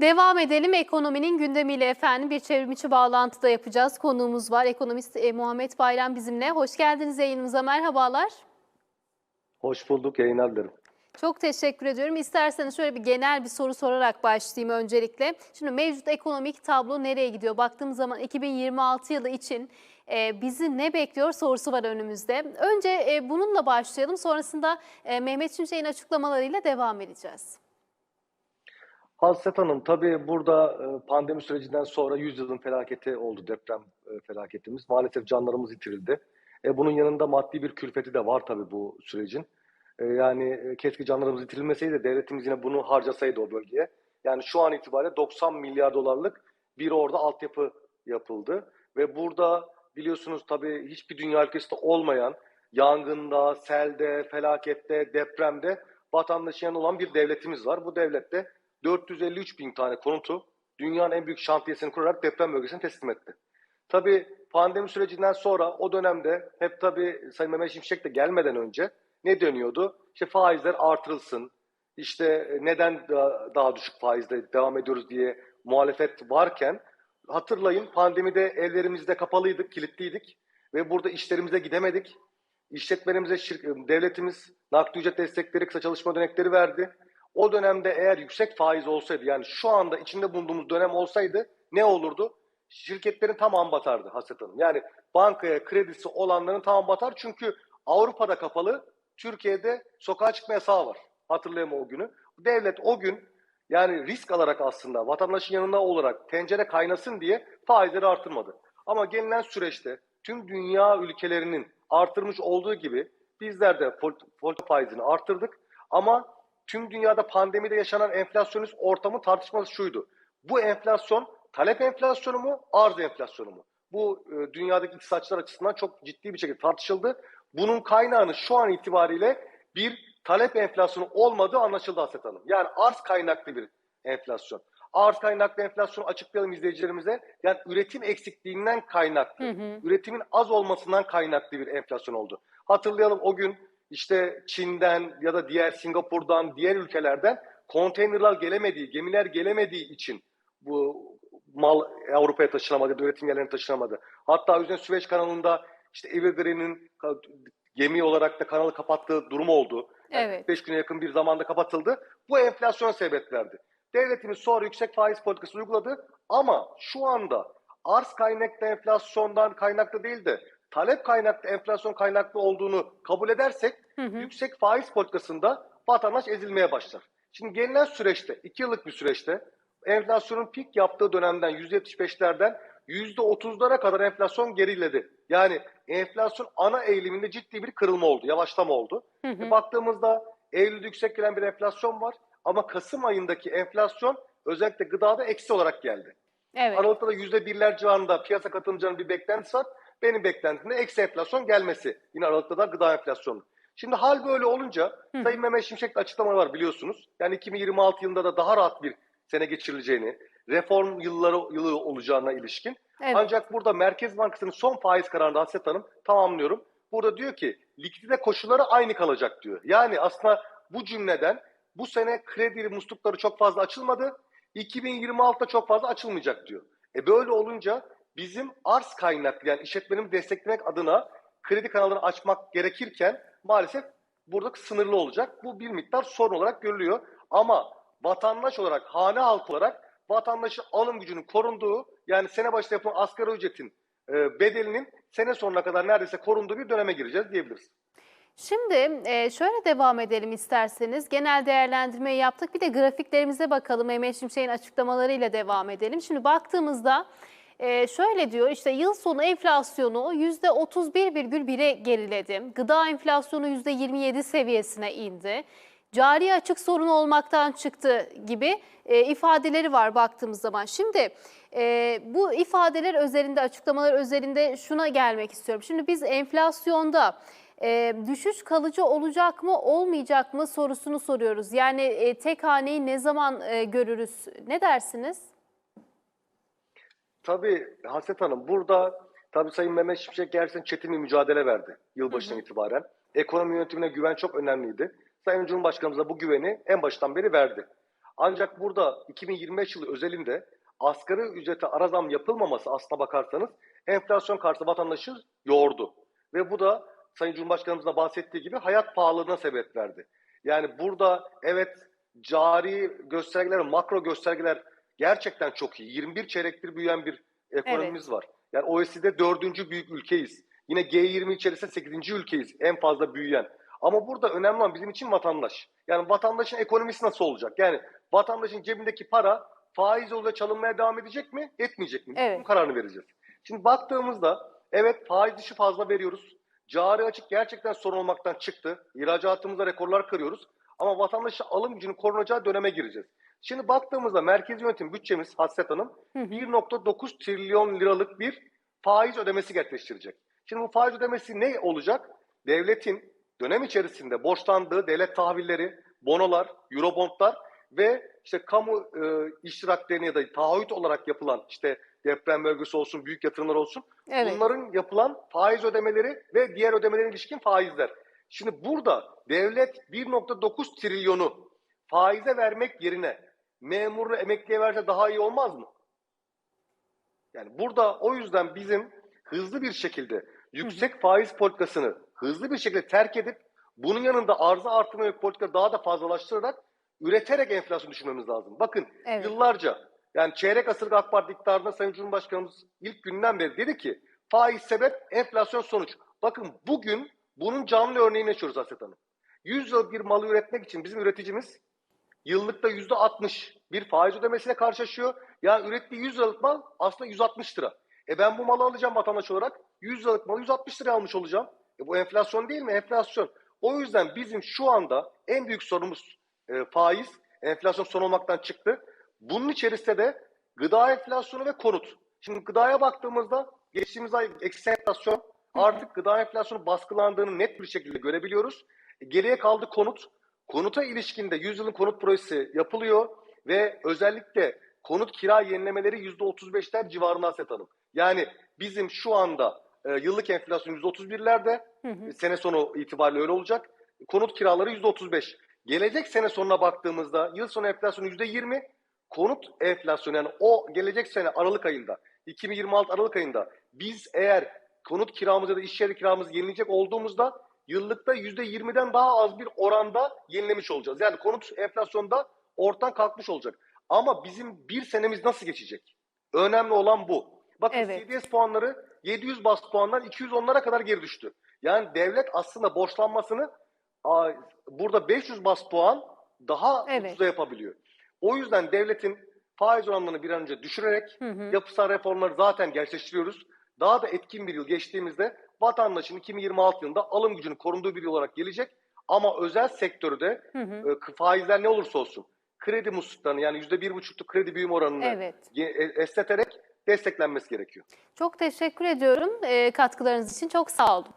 Devam edelim ekonominin gündemiyle efendim. Bir çevrimiçi bağlantıda yapacağız. Konuğumuz var. Ekonomist e, Muhammed Bayram bizimle. Hoş geldiniz yayınımıza. Merhabalar. Hoş bulduk, yayınlar dilerim. Çok teşekkür ediyorum. İsterseniz şöyle bir genel bir soru sorarak başlayayım öncelikle. Şimdi mevcut ekonomik tablo nereye gidiyor? Baktığımız zaman 2026 yılı için e, bizi ne bekliyor sorusu var önümüzde. Önce e, bununla başlayalım. Sonrasında e, Mehmet Şimşek'in açıklamalarıyla devam edeceğiz. Hasret Hanım, tabii burada e, pandemi sürecinden sonra 100 yılın felaketi oldu deprem e, felaketimiz. Maalesef canlarımız yitirildi. E, bunun yanında maddi bir külfeti de var tabii bu sürecin. E, yani e, keşke canlarımız yitirilmeseydi de devletimiz yine bunu harcasaydı o bölgeye. Yani şu an itibariyle 90 milyar dolarlık bir orada altyapı yapıldı. Ve burada biliyorsunuz tabii hiçbir dünya ülkesinde olmayan yangında, selde, felakette, depremde vatandaşın yanında olan bir devletimiz var. Bu devlette 453 bin tane konutu dünyanın en büyük şantiyesini kurarak deprem bölgesine teslim etti. Tabii pandemi sürecinden sonra o dönemde hep tabii Sayın Mehmet Şimşek de gelmeden önce ne dönüyordu? İşte faizler artırılsın, işte neden daha, düşük faizle devam ediyoruz diye muhalefet varken hatırlayın pandemide evlerimizde kapalıydık, kilitliydik ve burada işlerimize gidemedik. İşletmelerimize şir- devletimiz nakdi ücret destekleri, kısa çalışma dönekleri verdi. O dönemde eğer yüksek faiz olsaydı yani şu anda içinde bulunduğumuz dönem olsaydı ne olurdu? Şirketlerin tamamı batardı Hasret Hanım. Yani bankaya kredisi olanların tamamı batar. Çünkü Avrupa'da kapalı, Türkiye'de sokağa çıkma yasağı var. Hatırlayayım o günü. Devlet o gün yani risk alarak aslında vatandaşın yanında olarak tencere kaynasın diye faizleri artırmadı. Ama gelinen süreçte tüm dünya ülkelerinin artırmış olduğu gibi bizler de politika faizini artırdık. Ama tüm dünyada pandemide yaşanan enflasyonist ortamın tartışması şuydu. Bu enflasyon talep enflasyonu mu, arz enflasyonu mu? Bu e, dünyadaki iktisatçılar açısından çok ciddi bir şekilde tartışıldı. Bunun kaynağını şu an itibariyle bir talep enflasyonu olmadığı anlaşıldı Hasret Hanım. Yani arz kaynaklı bir enflasyon. Arz kaynaklı enflasyonu açıklayalım izleyicilerimize. Yani üretim eksikliğinden kaynaklı, Hı hı. üretimin az olmasından kaynaklı bir enflasyon oldu. Hatırlayalım o gün işte Çin'den ya da diğer Singapur'dan, diğer ülkelerden konteynerler gelemediği, gemiler gelemediği için bu mal Avrupa'ya taşınamadı, üretim yerlerine taşınamadı. Hatta yüzden Süveyş kanalında işte Evergreen'in gemi olarak da kanalı kapattığı durum oldu. Evet. 5 güne yakın bir zamanda kapatıldı. Bu enflasyona sebep verdi. Devletimiz sonra yüksek faiz politikası uyguladı ama şu anda arz kaynaklı enflasyondan kaynaklı değil de talep kaynaklı enflasyon kaynaklı olduğunu kabul edersek Hı hı. yüksek faiz politikasında vatandaş ezilmeye başlar. Şimdi gelinen süreçte, 2 yıllık bir süreçte enflasyonun pik yaptığı dönemden %75'lerden %30'lara kadar enflasyon geriledi. Yani enflasyon ana eğiliminde ciddi bir kırılma oldu, yavaşlama oldu. Hı hı. E baktığımızda Eylül'de yüksek gelen bir enflasyon var ama Kasım ayındaki enflasyon özellikle gıdada eksi olarak geldi. Evet. Aralıkta da yüzde birler civarında piyasa katılımcının bir beklentisi var. Benim beklentimde eksi enflasyon gelmesi. Yine Aralıkta da gıda enflasyonu. Şimdi hal böyle olunca Hı. Sayın Mehmet Şimşek'le açıklamalar var biliyorsunuz. Yani 2026 yılında da daha rahat bir sene geçirileceğini, reform yılları yılı olacağına ilişkin. Evet. Ancak burada Merkez Bankası'nın son faiz kararında Hasret Hanım tamamlıyorum. Burada diyor ki likidite koşulları aynı kalacak diyor. Yani aslında bu cümleden bu sene kredi muslukları çok fazla açılmadı. 2026'da çok fazla açılmayacak diyor. E böyle olunca bizim arz kaynaklı yani işletmenimi desteklemek adına kredi kanalları açmak gerekirken maalesef burada sınırlı olacak. Bu bir miktar sorun olarak görülüyor. Ama vatandaş olarak, hane halkı olarak vatandaşın alım gücünün korunduğu yani sene başında yapılan asgari ücretin e, bedelinin sene sonuna kadar neredeyse korunduğu bir döneme gireceğiz diyebiliriz. Şimdi e, şöyle devam edelim isterseniz. Genel değerlendirmeyi yaptık. Bir de grafiklerimize bakalım. Mehmet Şimşek'in açıklamalarıyla devam edelim. Şimdi baktığımızda e, şöyle diyor işte yıl sonu enflasyonu %31,1'e geriledi. Gıda enflasyonu %27 seviyesine indi. Cari açık sorunu olmaktan çıktı gibi e, ifadeleri var baktığımız zaman. Şimdi e, bu ifadeler özelinde, açıklamalar özelinde şuna gelmek istiyorum. Şimdi biz enflasyonda e, düşüş kalıcı olacak mı, olmayacak mı sorusunu soruyoruz. Yani e, tek haneyi ne zaman e, görürüz? Ne dersiniz? Tabii Hasret Hanım burada tabii Sayın Mehmet Şimşek gerçekten çetin bir mücadele verdi yılbaşından itibaren. Ekonomi yönetimine güven çok önemliydi. Sayın Cumhurbaşkanımız da bu güveni en baştan beri verdi. Ancak burada 2025 yılı özelinde asgari ücrete ara zam yapılmaması aslına bakarsanız enflasyon karşısında vatandaşı yordu. Ve bu da Sayın Cumhurbaşkanımızın da bahsettiği gibi hayat pahalılığına sebep verdi. Yani burada evet cari göstergeler, makro göstergeler gerçekten çok iyi. 21 çeyrektir büyüyen bir ekonomimiz var. Yani OECD'de dördüncü büyük ülkeyiz. Yine G20 içerisinde 8. ülkeyiz en fazla büyüyen. Ama burada önemli olan bizim için vatandaş. Yani vatandaşın ekonomisi nasıl olacak? Yani vatandaşın cebindeki para faiz yoluyla çalınmaya devam edecek mi, etmeyecek mi? Evet. Bunun kararını vereceğiz. Şimdi baktığımızda evet faiz dışı fazla veriyoruz. Cari açık gerçekten sorun olmaktan çıktı. İhracatımızda rekorlar kırıyoruz. Ama vatandaşın alım gücünün korunacağı döneme gireceğiz. Şimdi baktığımızda merkezi yönetim bütçemiz Hasret Hanım 1.9 trilyon liralık bir faiz ödemesi gerçekleştirecek. Şimdi bu faiz ödemesi ne olacak? Devletin dönem içerisinde borçlandığı devlet tahvilleri, bonolar, eurobondlar ve işte kamu e, iştiraklerini ya da taahhüt olarak yapılan işte deprem bölgesi olsun, büyük yatırımlar olsun Evet. Bunların yapılan faiz ödemeleri ve diğer ödemelere ilişkin faizler. Şimdi burada devlet 1.9 trilyonu faize vermek yerine memurlu emekliye verse daha iyi olmaz mı? Yani burada o yüzden bizim hızlı bir şekilde yüksek faiz politikasını hızlı bir şekilde terk edip bunun yanında arzı artırma yönelik politikaları daha da fazlalaştırarak üreterek enflasyon düşürmemiz lazım. Bakın Evet. yıllarca yani çeyrek asırlık AK Parti iktidarında Sayın Cumhurbaşkanımız ilk günden beri dedi ki faiz sebep, enflasyon sonuç. Bakın bugün bunun canlı örneğini yaşıyoruz Aset Hanım. 100 yıl bir malı üretmek için bizim üreticimiz yıllıkta yüzde 60 bir faiz ödemesiyle karşılaşıyor. Yani ürettiği 100 liralık mal aslında 160 lira. E ben bu malı alacağım vatandaş olarak 100 liralık malı 160 liraya almış olacağım. E bu enflasyon değil mi? Enflasyon. O yüzden bizim şu anda en büyük sorunumuz e, faiz. Enflasyon son olmaktan çıktı. Bunun içerisinde de gıda enflasyonu ve konut. Şimdi gıdaya baktığımızda geçtiğimiz ay eksi enflasyon artık gıda enflasyonu baskılandığını net bir şekilde görebiliyoruz. E, Geriye kaldı konut. Konuta ilişkinde 100 yılın konut projesi yapılıyor ve özellikle konut kira yenilemeleri %35'ler civarında Aset Hanım. Yani bizim şu anda e, yıllık enflasyon %31'lerde e, sene sonu itibariyle öyle olacak. Konut kiraları %35. Gelecek sene sonuna baktığımızda yıl sonu enflasyonu %20, konut enflasyonu yani o gelecek sene Aralık ayında 2026 Aralık ayında biz eğer konut kiramız ya da iş yeri kiramızı yenileyecek olduğumuzda yıllıkta %20'den daha az bir oranda yenilemiş olacağız. Yani konut enflasyonda ortadan kalkmış olacak. Ama bizim bir senemiz nasıl geçecek? Önemli olan bu. Bakın Evet. CDS puanları 700 bas puandan 210'lara kadar geri düştü. Yani devlet aslında borçlanmasını burada 500 bas puan daha Evet. ucuza yapabiliyor. O yüzden devletin faiz oranlarını bir an önce düşürerek Hı hı. yapısal reformları zaten gerçekleştiriyoruz. Daha da etkin bir yıl geçtiğimizde vatandaşın 2026 yılında alım gücünün korunduğu bir yıl olarak gelecek. Ama özel sektörde Hı hı. e, faizler ne olursa olsun kredi musluklarını yani %1,5'luk kredi büyüme oranını Evet. e- esneterek desteklenmesi gerekiyor. Çok teşekkür ediyorum e, katkılarınız için. Çok sağ olun.